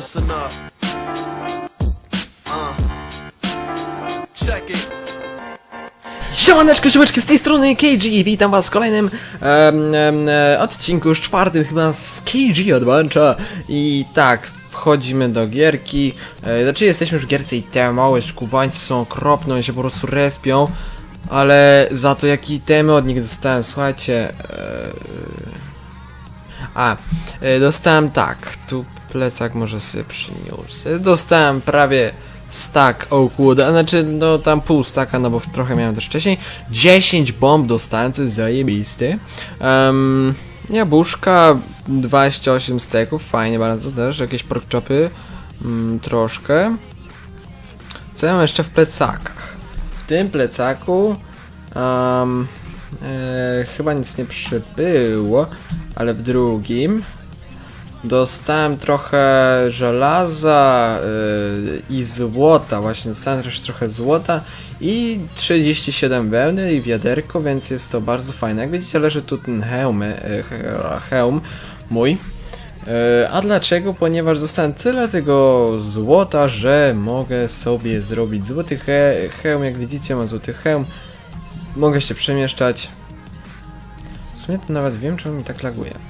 listen up. Uh. Check it. Siemaneczko, z tej strony KG i witam was w kolejnym e, odcinku, już czwartym chyba z KG Adventure i tak, wchodzimy do gierki, e, znaczy jesteśmy już w gierce i te małe skubańcy są okropne, i się po prostu respią, ale za to jaki temy od nich dostałem, słuchajcie, e, a, e, dostałem tak, tu plecak może sobie przyniósł. Dostałem prawie stack Oakwooda, znaczy no tam pół stacka, no bo trochę miałem też wcześniej. 10 bomb dostałem, co jest zajebisty. Um, jabłuszka, 28 steków, fajnie bardzo też, jakieś porkchopy, mm, troszkę. Co ja mam jeszcze w plecakach? W tym plecaku um, e, chyba nic nie przybyło, ale w drugim dostałem trochę żelaza yy, i złota, właśnie dostałem też trochę złota i 37 wełny i wiaderko, więc jest to bardzo fajne. Jak widzicie leży tu ten hełm, yy, he- hełm mój. Yy, a dlaczego? Ponieważ dostałem tyle tego złota, że mogę sobie zrobić złoty he hełm. Jak widzicie mam złoty hełm. Mogę się przemieszczać. W sumie to nawet wiem, czemu mi tak laguje.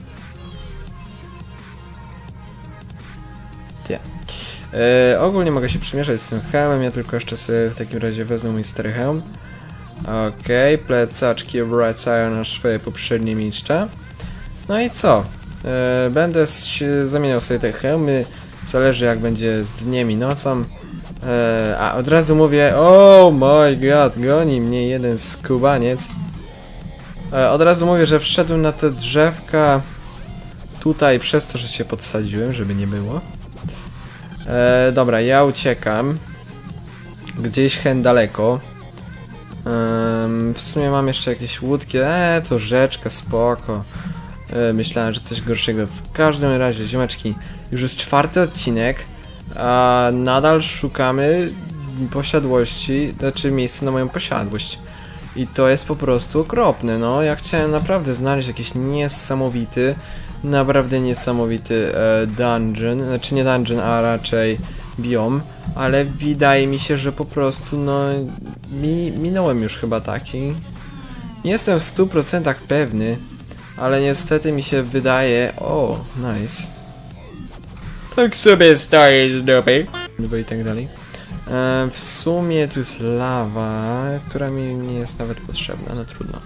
E, ogólnie mogę się przemieszczać z tym hełmem, ja tylko jeszcze sobie w takim razie wezmę mój stary hełm. Okej, plecaczki wracają na swoje poprzednie miejsca. No i co? E, będę zamieniał sobie te hełmy, zależy jak będzie z dniem i nocą. E, a od razu mówię, oh my god, goni mnie jeden skubaniec. Od razu mówię, że wszedłem na te drzewka tutaj przez to, że się podsadziłem, żeby nie było. E, dobra, ja uciekam. Gdzieś hen daleko. Em, w sumie mam jeszcze jakieś łódki. E, to rzeczka, spoko. E, myślałem, że coś gorszego. W każdym razie, ziomeczki, już jest czwarty odcinek, a nadal szukamy posiadłości, znaczy miejsca na moją posiadłość. I to jest po prostu okropne, no. Ja chciałem naprawdę znaleźć jakiś niesamowity, naprawdę niesamowity e, dungeon, znaczy nie dungeon, a raczej biom, ale wydaje mi się, że po prostu, no, mi, minąłem już chyba taki. Nie jestem w 100% pewny, ale niestety mi się wydaje, o, nice. Tak sobie stoję z dupy. No i tak dalej. E, w sumie tu jest lawa, która mi nie jest nawet potrzebna, no trudno.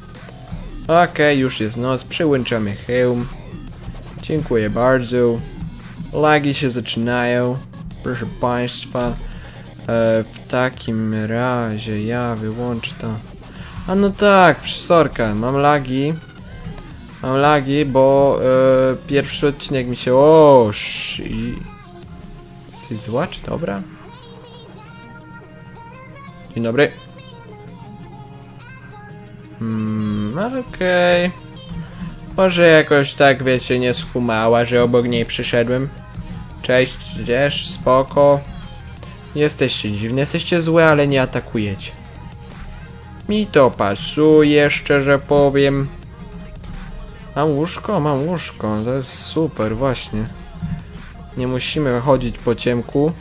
Okej, już jest noc, przyłączamy hełm. Dziękuję bardzo. Lagi się zaczynają, proszę Państwa. E, w takim razie ja wyłączę to. A no tak, sorka, mam lagi. Mam lagi, bo e, pierwszy odcinek mi się... O, shi. Jesteś zła czy dobra? Dzień dobry. Mm, okej. Może jakoś tak, wiecie, nie skumała, że obok niej przyszedłem. Cześć, też, spoko. Jesteście dziwne, jesteście złe, ale nie atakujecie. Mi to pasuje, szczerze powiem. Mam łóżko? Mam łóżko, to jest super, właśnie. Nie musimy chodzić po ciemku.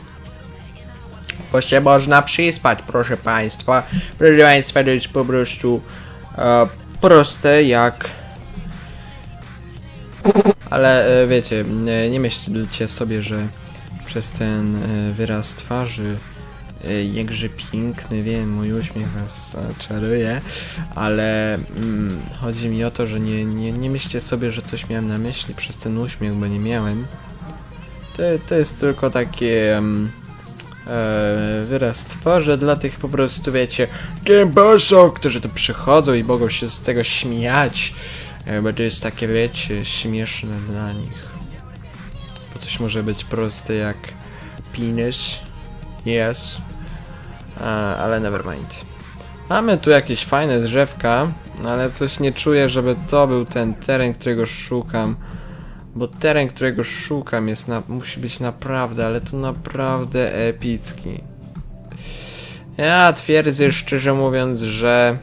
Bo się można przyspać, proszę państwa. Proszę państwa, to jest po prostu e, proste jak... Ale e, wiecie, nie, nie myślcie sobie, że przez ten e, wyraz twarzy e, jakże piękny, wiem, mój uśmiech was czaruje, ale mm, chodzi mi o to, że nie, nie, nie myślcie sobie, że coś miałem na myśli przez ten uśmiech, bo nie miałem. To, to jest tylko takie em, e, wyraz twarzy dla tych po prostu, wiecie, gębosów, którzy tu przychodzą i mogą się z tego śmiać, bo to jest takie, wiecie, śmieszne dla nich. Bo coś może być proste jak penis, yes, a, ale never mind. Mamy tu jakieś fajne drzewka, ale coś nie czuję, żeby to był ten teren, którego szukam. Bo teren, którego szukam jest na, musi być naprawdę, ale to naprawdę epicki. Ja twierdzę szczerze mówiąc, że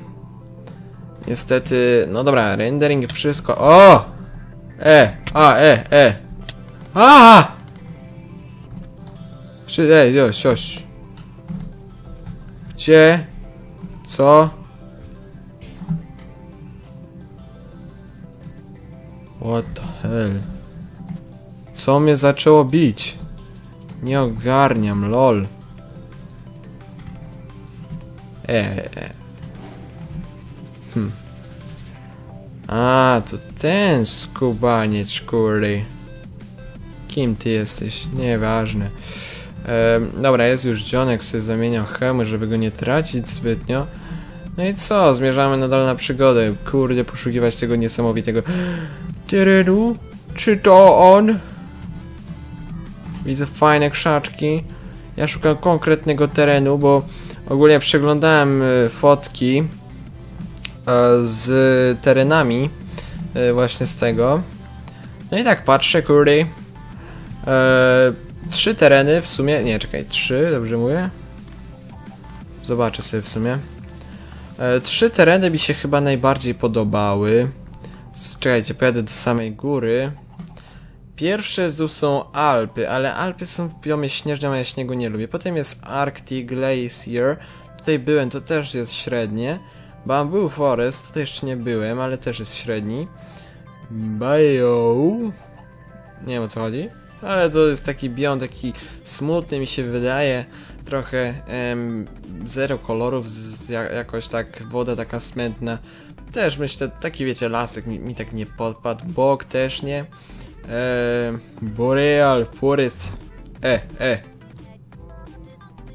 niestety, no dobra, rendering wszystko. O! E! A, e, e! A! Czy, ej, jo, sioś. Gdzie? Co? What the hell? Co mnie zaczęło bić? Nie ogarniam, lol. Eee. A, to ten skubaniec, kurde. Kim ty jesteś? Nieważne. Em, dobra, jest już dzionek, sobie zamieniał hełmy, żeby go nie tracić zbytnio. No i co? Zmierzamy nadal na przygodę. Kurde, poszukiwać tego niesamowitego... Tyryru? Czy to on? Widzę fajne krzaczki. Ja szukam konkretnego terenu, bo ogólnie przeglądałem y, fotki z terenami e, właśnie z tego. No i tak patrzę, kurde. E, trzy tereny w sumie. Nie, czekaj, trzy, dobrze mówię? Zobaczę sobie w sumie. E, trzy tereny mi się chyba najbardziej podobały. Czekajcie, pojadę do samej góry. Pierwsze tu są Alpy, ale Alpy są w biomie śnieżnym, a ja śniegu nie lubię. Potem jest Arctic Glacier. Tutaj byłem, to też jest średnie. Bamboo Forest, tutaj jeszcze nie byłem, ale też jest średni. Bio. Nie wiem o co chodzi, ale to jest taki biom, taki smutny mi się wydaje. Trochę em, zero kolorów, z, ja, jakoś tak woda taka smętna. Też myślę, taki wiecie, lasek mi, mi tak nie podpadł. Bok też nie. E, Boreal Forest. E, e.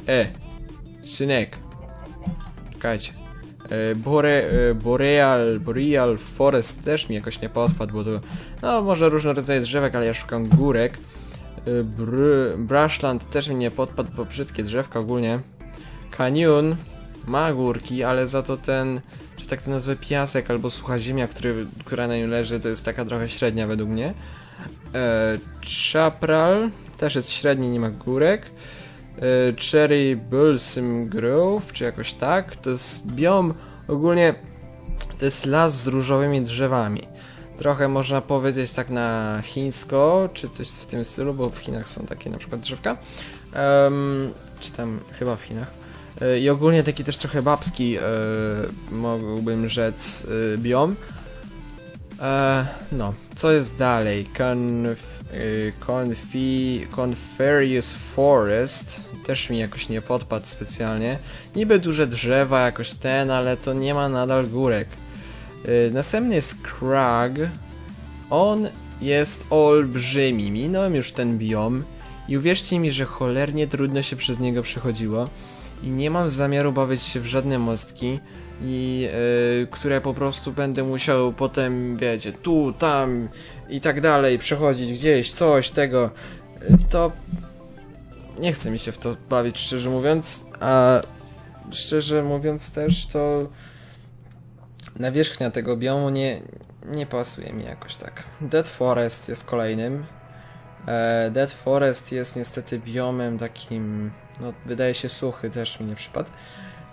E. Synek. Czekajcie. E, Bore, e, Boreal, Boreal Forest też mi jakoś nie podpadł, bo to... No, może różne rodzaje drzewek, ale ja szukam górek. E, Br Brushland też mi nie podpadł, bo brzydkie drzewka ogólnie. Canyon ma górki, ale za to ten, że tak to nazwę, piasek albo sucha ziemia, który, która na nim leży, to jest taka trochę średnia według mnie. E, Chapral też jest średni, nie ma górek. E, Cherry Balsam Grove, czy jakoś tak. To jest biom ogólnie. To jest las z różowymi drzewami. Trochę można powiedzieć tak na chińsko, czy coś w tym stylu, bo w Chinach są takie na przykład drzewka. Em, czy tam chyba w Chinach. E, I ogólnie taki też trochę babski, e, mógłbym rzec, e, biom. E, no, co jest dalej? Conf, confi, Conferious Forest też mi jakoś nie podpadł specjalnie. Niby duże drzewa, jakoś ten, ale to nie ma nadal górek. Y, następny jest Krag. On jest olbrzymi. Minąłem już ten biom i uwierzcie mi, że cholernie trudno się przez niego przechodziło. I nie mam zamiaru bawić się w żadne mostki i y, które po prostu będę musiał potem, wiecie, tu, tam i tak dalej, przechodzić gdzieś, coś tego, y, to nie chce mi się w to bawić, szczerze mówiąc, a szczerze mówiąc też to nawierzchnia tego biomu nie, nie pasuje mi jakoś tak. Dead Forest jest kolejnym. E, Dead Forest jest niestety biomem takim, no wydaje się suchy, też mi nie przypadł.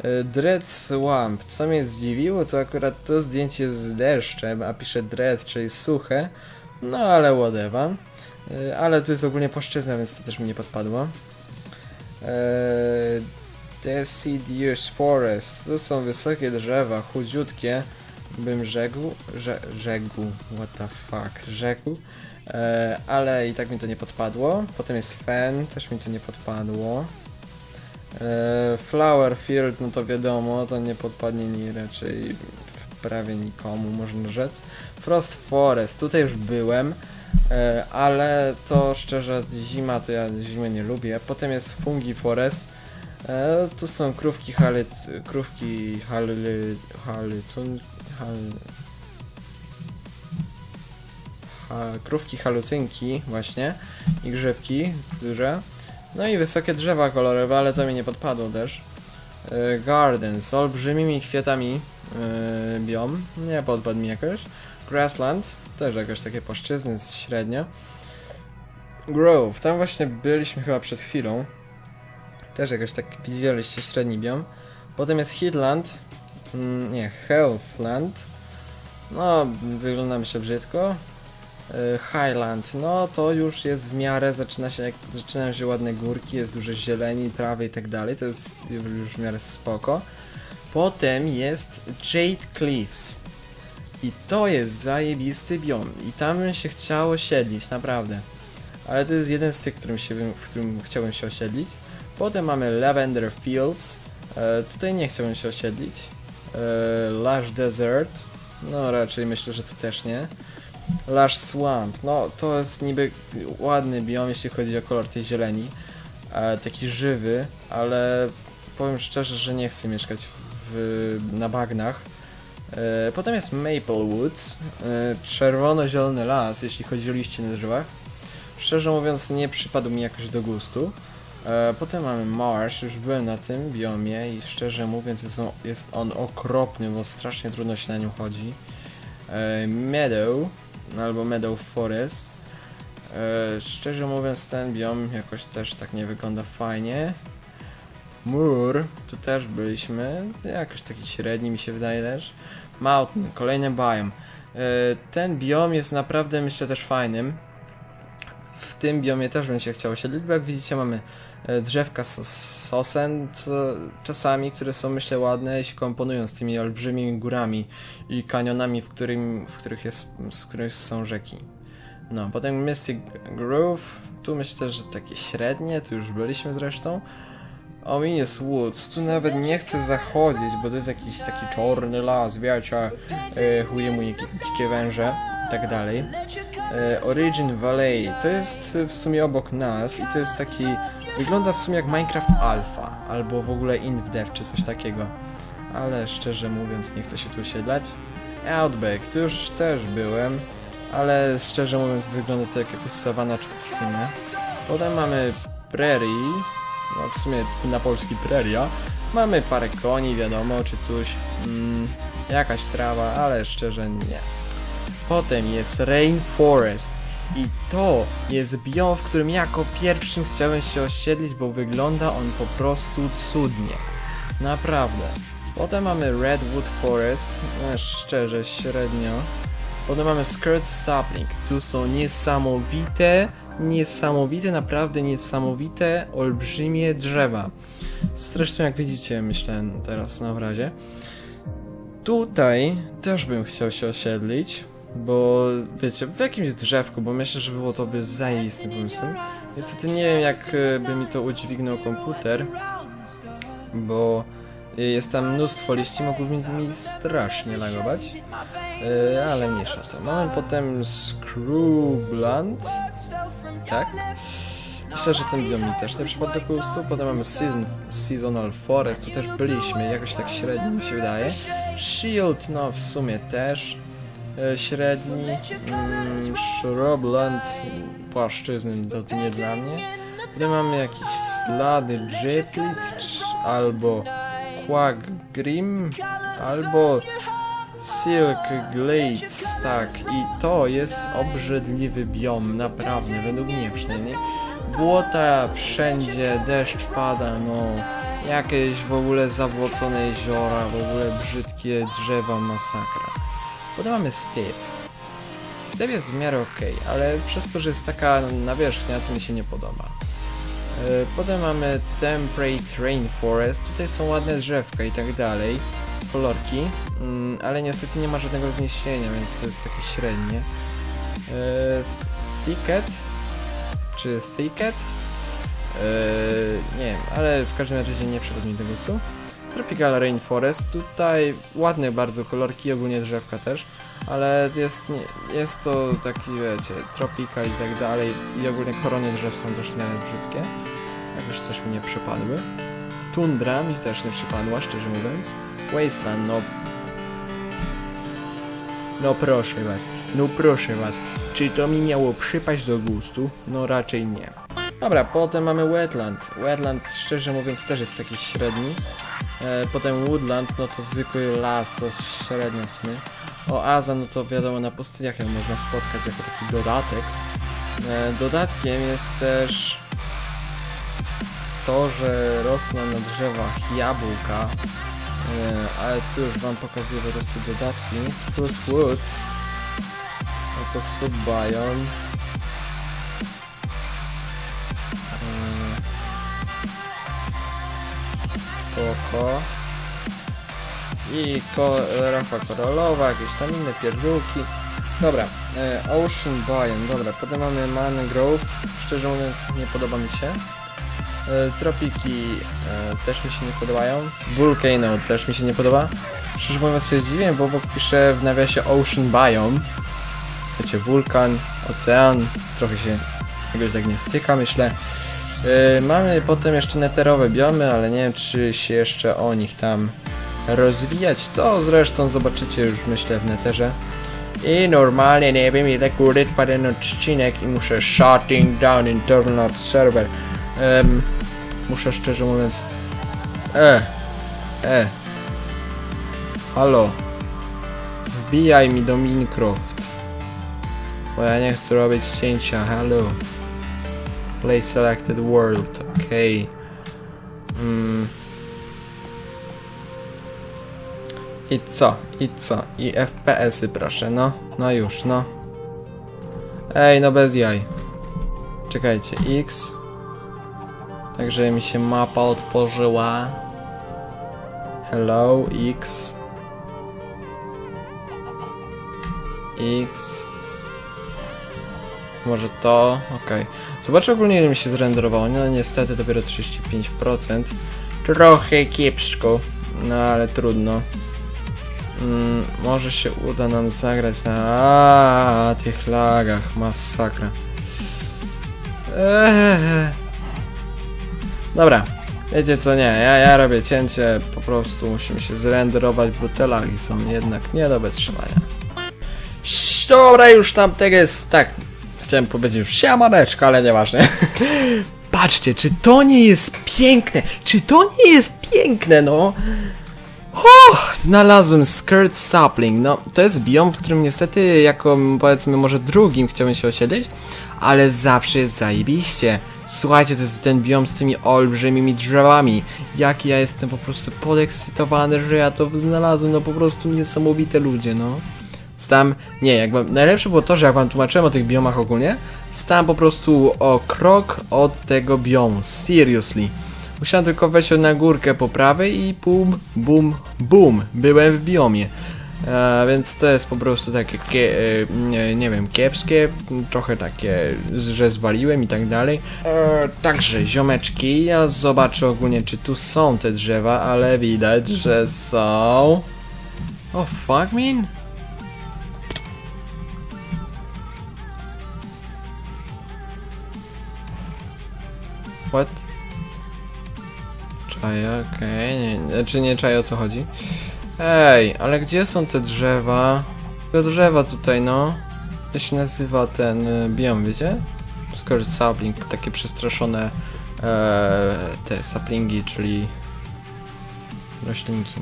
E, Dread Swamp. Co mnie zdziwiło, to akurat to zdjęcie z deszczem, a pisze Dread, czyli suche. No ale whatever. E, Ale tu jest ogólnie płaszczyzna, więc to też mi nie podpadło. E, Deciduous Forest. Tu są wysokie drzewa, chudziutkie. Bym rzekł, że, rzekł, what the fuck, rzekł. E, ale i tak mi to nie podpadło. Potem jest Fen, też mi to nie podpadło. E, Flower Field, no to wiadomo, to nie podpadnie ni raczej prawie nikomu, można rzec. Frost Forest, tutaj już byłem, e, ale to szczerze, zima to ja zimy nie lubię. Potem jest Fungi Forest, e, tu są krówki halyc, krówki haly, halycun, hal, ha, krówki halucynki właśnie i grzybki duże. No i wysokie drzewa kolorowe, ale to mi nie podpadło też. E, Garden z olbrzymimi kwiatami e, biom, nie podpadł mi jakoś. Grassland, też jakoś takie płaszczyzny średnio. Grove, tam właśnie byliśmy chyba przed chwilą. Też jakoś tak widzieliście średni biom. Potem jest Heatland, mm, nie, Healthland. No, wygląda mi się brzydko. E, Highland, no to już jest w miarę, zaczyna się, zaczynają się ładne górki, jest dużo zieleni, trawy i tak dalej, to jest już w miarę spoko. Potem jest Jade Cliffs. I to jest zajebisty biom. I tam bym się chciał osiedlić, naprawdę. Ale to jest jeden z tych, którym się, w którym chciałbym się osiedlić. Potem mamy Lavender Fields. E, tutaj nie chciałbym się osiedlić. E, Lush Desert. No raczej myślę, że tu też nie. Lush Swamp. No to jest niby ładny biom, jeśli chodzi o kolor tej zieleni. E, taki żywy, ale powiem szczerze, że nie chcę mieszkać na bagnach. E, Potem jest Maple Woods, e, czerwono-zielony las, jeśli chodzi o liście na drzewach. Szczerze mówiąc, nie przypadł mi jakoś do gustu. E, Potem mamy Marsh, już byłem na tym biomie i szczerze mówiąc jest on, jest on okropny, bo strasznie trudno się na nim chodzi. Meadow, albo Meadow Forest. Szczerze mówiąc ten biom jakoś też tak nie wygląda fajnie. Moor, tu też byliśmy, jakoś taki średni mi się wydaje też. Mountain, kolejny biom. E, Ten biom jest naprawdę myślę też fajnym. W tym biomie też bym się chciał osiedlić, bo jak widzicie mamy e, drzewka sos- sosen co, czasami, które są myślę ładne i się komponują z tymi olbrzymimi górami i kanionami, w, którym, w, których, jest, w których są rzeki. No, potem Mystic Groove, tu myślę, że takie średnie, tu już byliśmy zresztą. Ominous Woods, tu nawet nie chcę zachodzić, bo to jest jakiś taki czarny las, wiecie, e, chuje mu dzikie węże i tak dalej. E, Origin Valley, to jest w sumie obok nas i to jest taki, wygląda w sumie jak Minecraft Alpha, albo w ogóle InvDev czy coś takiego. Ale szczerze mówiąc nie chcę się tu osiedlać. Outback, tu już też byłem, ale szczerze mówiąc wygląda to jak jakaś sawana czy pustynia. Potem mamy Prairie, no w sumie na polski preria. Mamy parę koni, wiadomo, czy coś, mm, jakaś trawa, ale szczerze nie. Potem jest Rainforest i to jest biom, w którym jako pierwszym chciałem się osiedlić, bo wygląda on po prostu cudnie. Naprawdę. Potem mamy Redwood Forest, no szczerze, średnio. Potem mamy Skirt Sapling. Tu są niesamowite, niesamowite, naprawdę niesamowite, olbrzymie drzewa. Zresztą jak widzicie, myślę teraz na obrazie. Tutaj też bym chciał się osiedlić, bo wiecie, w jakimś drzewku, bo myślę, że było to by zajebistym pomysłem. Niestety nie wiem jak e, by mi to udźwignął komputer, bo jest tam mnóstwo liści, mogłoby mi strasznie lagować. E, ale mniejsza to. Mamy potem Screwblunt. Tak? Myślę, że ten biom mi też nie przypadł do gustu. Potem mamy season, Seasonal Forest, tu też byliśmy, jakoś tak średnio mi się wydaje. Shield, no w sumie też e, średni. Mm, Shrubland, płaszczyzny, to nie dla mnie. Potem mamy jakieś slady Jeplit, albo Quag Grim, albo Silk Glades, tak, i to jest obrzydliwy biom, naprawdę, według mnie przynajmniej. Błota wszędzie, deszcz pada, no, jakieś w ogóle zawłocone jeziora, w ogóle brzydkie drzewa, masakra. Potem mamy Steppe. Steppe jest w miarę ok, ale przez to, że jest taka nawierzchnia, to mi się nie podoba. E, Potem mamy Temperate Rainforest, tutaj są ładne drzewka i tak dalej, kolorki, mm, ale niestety nie ma żadnego zniesienia, więc to jest takie średnie. E, Thicket, czy Thicket? E, nie wiem, ale w każdym razie nie przypadł mi do gustu. Tropical Rainforest, tutaj ładne bardzo kolorki, ogólnie drzewka też, ale jest, jest to taki, wiecie, tropical i tak dalej i ogólnie korony drzew są też w miarę brzydkie. Jakoś coś mi nie przypadły. Tundra mi też nie przypadła, szczerze mówiąc. Wasteland, no... No proszę was, no proszę was, czy to mi miało przypaść do gustu? No raczej nie. Dobra, potem mamy Wetland. Wetland, szczerze mówiąc, też jest taki średni. E, potem Woodland, no to zwykły las, to średnio w sumie. Oaza, no to wiadomo, na pustyniach ją można spotkać jako taki dodatek. E, dodatkiem jest też to, że rosną na drzewach jabłka, e, ale tu już wam pokazuję po prostu dodatki. Spruce Woods. sposób biom. Eee, Spoko. I rafa koralowa, jakieś tam inne pierdółki. Dobra, e, Ocean Biome, dobra, potem mamy Mangrove, szczerze mówiąc nie podoba mi się. E, tropiki e, też mi się nie podobają. Volcano też mi się nie podoba. Szczerze mówiąc się zdziwiłem, bo obok piszę w nawiasie Ocean Biome. Wiecie, wulkan, ocean, trochę się jakoś tak nie styka, myślę. E, mamy potem jeszcze neterowe biomy, ale nie wiem czy się jeszcze o nich tam rozwijać. To zresztą zobaczycie już myślę w neterze. I normalnie nie wiem ile kurde ten odcinek i muszę shutting down internal server. Muszę szczerze mówiąc... E, e. Halo. Wbijaj mi do Minecraft. Bo ja nie chcę robić cięcia, halo. Play selected world, okej. Mm. I co? I co? I FPS-y proszę, no. No już, no. Ej, no bez jaj. Czekajcie, X. Także mi się mapa otworzyła. Hello, X. X. Może to? Okej. Zobaczę ogólnie ile mi się zrenderowało. No niestety dopiero 35%. Trochę kiepsko. No ale trudno. Mm, może się uda nam zagrać na a, tych lagach. Masakra. Eee. Dobra. Wiecie co, nie, ja, ja robię cięcie, po prostu musimy się zrenderować, bo te lagi są jednak nie do wytrzymania. Dobra, już tam tego jest tak. Chciałem powiedzieć już siamaneczka, ale nieważne. Patrzcie, czy to nie jest piękne? Czy to nie jest piękne, no? Uff, znalazłem Skirt Sapling. No, to jest biom, w którym niestety jako powiedzmy może drugim chciałbym się osiedlić, ale zawsze jest zajebiście. Słuchajcie, to jest ten biom z tymi olbrzymimi drzewami. Jak ja jestem po prostu podekscytowany, że ja to znalazłem, no po prostu niesamowite ludzie, no. Stałem, nie, jakby najlepsze było to, że jak wam tłumaczyłem o tych biomach ogólnie, stałem po prostu o krok od tego biomu, seriously. Musiałem tylko wejść na górkę po prawej i bum, bum, bum, byłem w biomie. E, więc to jest po prostu takie, kie, e, nie, nie wiem, kiepskie, trochę takie, że zwaliłem i tak dalej. E, także, ziomeczki, ja zobaczę ogólnie, czy tu są te drzewa, ale widać, że są. Oh fuck, man. What? Czaja, okej, nie, znaczy nie czaja o co chodzi. Ej, ale gdzie są te drzewa? Te drzewa tutaj, no. Jak się nazywa ten y, biom, wiecie? Skoro sapling, takie przestraszone e, te saplingi, czyli roślinki.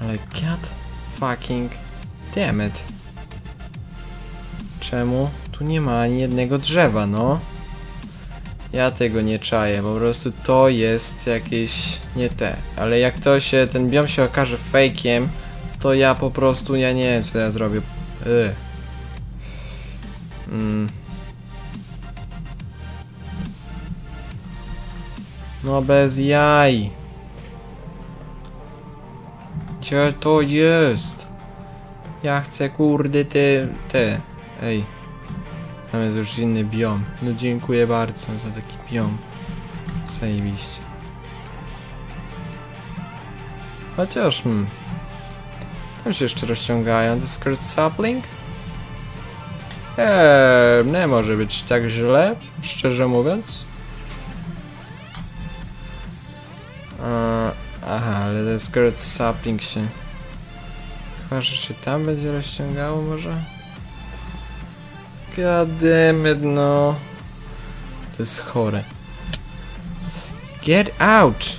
Ale god fucking damn it. Czemu tu nie ma ani jednego drzewa, no? Ja tego nie czaję, po prostu to jest jakieś nie te. Ale jak to się, ten biom się okaże fejkiem, to ja po prostu, ja nie wiem co ja zrobię. Ugh. Mm. No bez jaj. Gdzie to jest? Ja chcę kurde te, te. Ej. Tam jest już inny biom. No dziękuję bardzo za taki biom. Zajebiście. Chociaż, hmm. Tam się jeszcze rozciągają. The skirt sapling? Eee, nie może być tak źle, szczerze mówiąc. Eee, aha, ale the skirt sapling się... Chyba, że się tam będzie rozciągało może? Goddammit, no. To jest chore. Get out!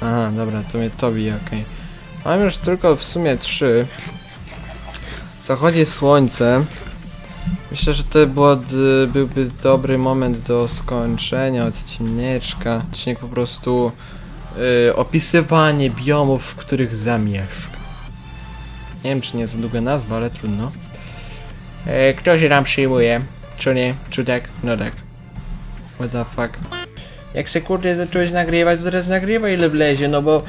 Aha, dobra, to mnie to bije, okej. Mam już tylko w sumie trzy. Zachodzi słońce. Myślę, że to było, byłby dobry moment do skończenia odcineczka. Odcinek po prostu y, opisywanie biomów, w których zamieszka. Nie wiem, czy nie za długa nazwa, ale trudno. E, kto się tam przyjmuje? Czy nie? Czy tak? No tak. What the fuck? Jak się kurde zacząłeś nagrywać, to teraz nagrywaj ile wlezie, no bo...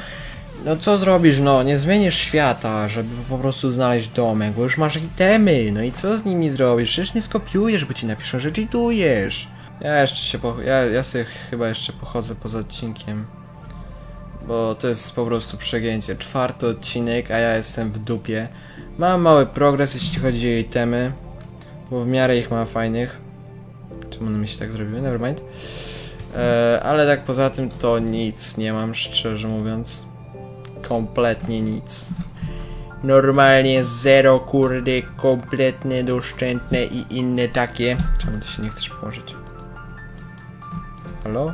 No co zrobisz, no? Nie zmienisz świata, żeby po prostu znaleźć domek, bo już masz itemy, no i co z nimi zrobisz? Przecież nie skopiujesz, bo ci napiszą, że cheatujesz. Ja jeszcze się po... Ja, ja sobie chyba jeszcze pochodzę poza odcinkiem. Bo to jest po prostu przegięcie. Czwarty odcinek, a ja jestem w dupie. Mam mały progres, jeśli chodzi o itemy. Bo w miarę ich mam fajnych. Czemu one mi się tak zrobiły? Nevermind. E, ale tak poza tym to nic nie mam, szczerze mówiąc. Kompletnie nic. Normalnie zero kurde, kompletne, doszczętne i inne takie. Czemu ty się nie chcesz położyć? Halo?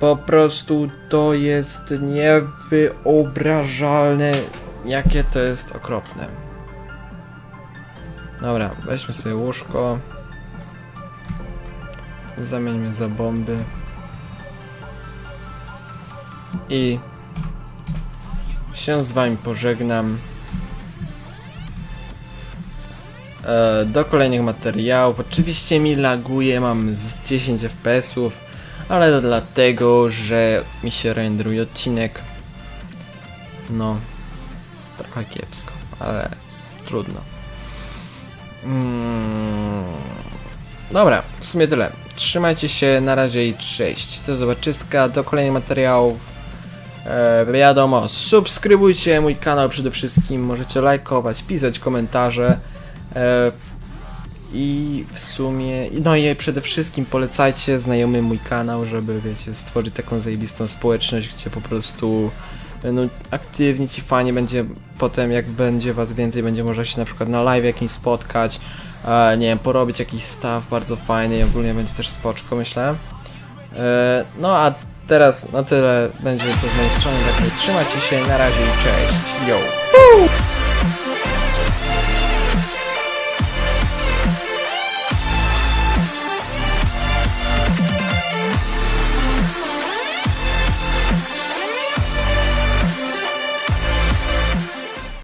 Po prostu to jest niewyobrażalne, jakie to jest okropne. Dobra, weźmy sobie łóżko. Zamieńmy za bomby. I się z wami pożegnam. E, do kolejnych materiałów. Oczywiście mi laguje, mam z 10 FPS-ów, ale to dlatego, że mi się renderuje odcinek. No, trochę kiepsko, ale trudno. Mm. Dobra, w sumie tyle. Trzymajcie się, na razie i cześć. Do zobaczyska, do kolejnych materiałów. E, wiadomo, subskrybujcie mój kanał przede wszystkim, możecie lajkować, pisać komentarze. E, I w sumie, no i przede wszystkim polecajcie znajomym mój kanał, żeby wiecie, stworzyć taką zajebistą społeczność, gdzie po prostu będą aktywni ci fani, będzie potem jak będzie was więcej, będzie można się na przykład na live jakimś spotkać, e, nie wiem, porobić jakiś staw bardzo fajny i ogólnie będzie też spoczko, myślę. E, no a teraz na tyle. Będzie to z mojej strony, także trzymajcie się, na razie i cześć, yo!